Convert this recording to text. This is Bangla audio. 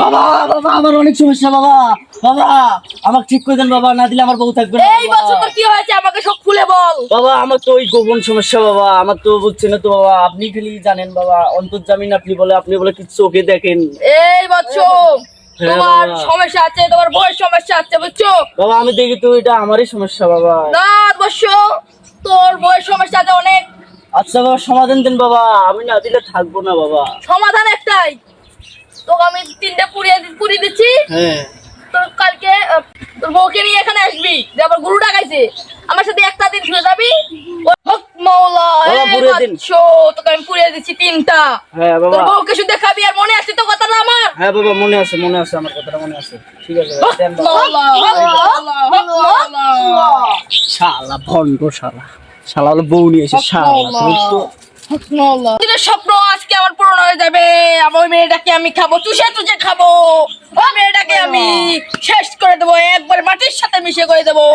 বাবা বাবা আমার অনেক সমস্যা বাবা। বাবা আমাকে ঠিক করে দেন বাবা না দিলে আমার বউ থাকবে না এই বছর তোর কি হয়েছে? আমাকে সব খুলে বল। বাবা আমার তো ওই গোপন সমস্যা বাবা। আমার তো বুঝছে না তো বাবা। আপনি খালি জানেন বাবা অন্তর্জামিন আপনি বলে আপনি বলে কি চোখে দেখেন? এই বছর হ্যাঁ, তোমার সমস্যা আছে তোমার বউয়ের সমস্যা আছে বুঝছ? বাবা আমি দেখি তো এটা আমারই সমস্যা বাবা। না তোর বউয়ের সমস্যা আছে অনেক। আচ্ছা বাবা সমাধান দেন বাবা। আমি না দিলে থাকব না বাবা। সমাধান একটাই। তোকে আমি তিনটে পুড়িয়ে পুড়িয়ে দিচ্ছি। হ্যাঁ। তোর কালকে তোর বউকে নিয়ে এখানে আসবি। যে আবার গুরু ডাকাইছে। আমার সাথে একটা দিন শুয়ে যাবি। ও হক মাওলা বাবা, এই পুড়িয়ে দিন। বাচ্চো, তোকে আমি পুড়িয়ে দিচ্ছি তিনটা। হ্যাঁ তোর বউকে শুধু দেখাবি আর মনে আছে তো কথাটা আমার? হ্যাঁ বাবা মনে আছে মনে আছে আমার কথাটা মনে আছে। ঠিক আছে হক দেন বাবা। মাওলা, হক মাওলা, হক মাওলা। শালা ভণ্ড শালা। শালা হলো বউ নিয়ে এসে শালা। তো দিনের স্বপ্ন আজকে আমার পূরণ হয়ে যাবে। আমার মেয়েটাকে আমি খাব তুষে চুষে খাব। ও মেয়েটাকে আমি শেষ করে দেবো, একবার মাটির সাথে মিশে করে দেবো।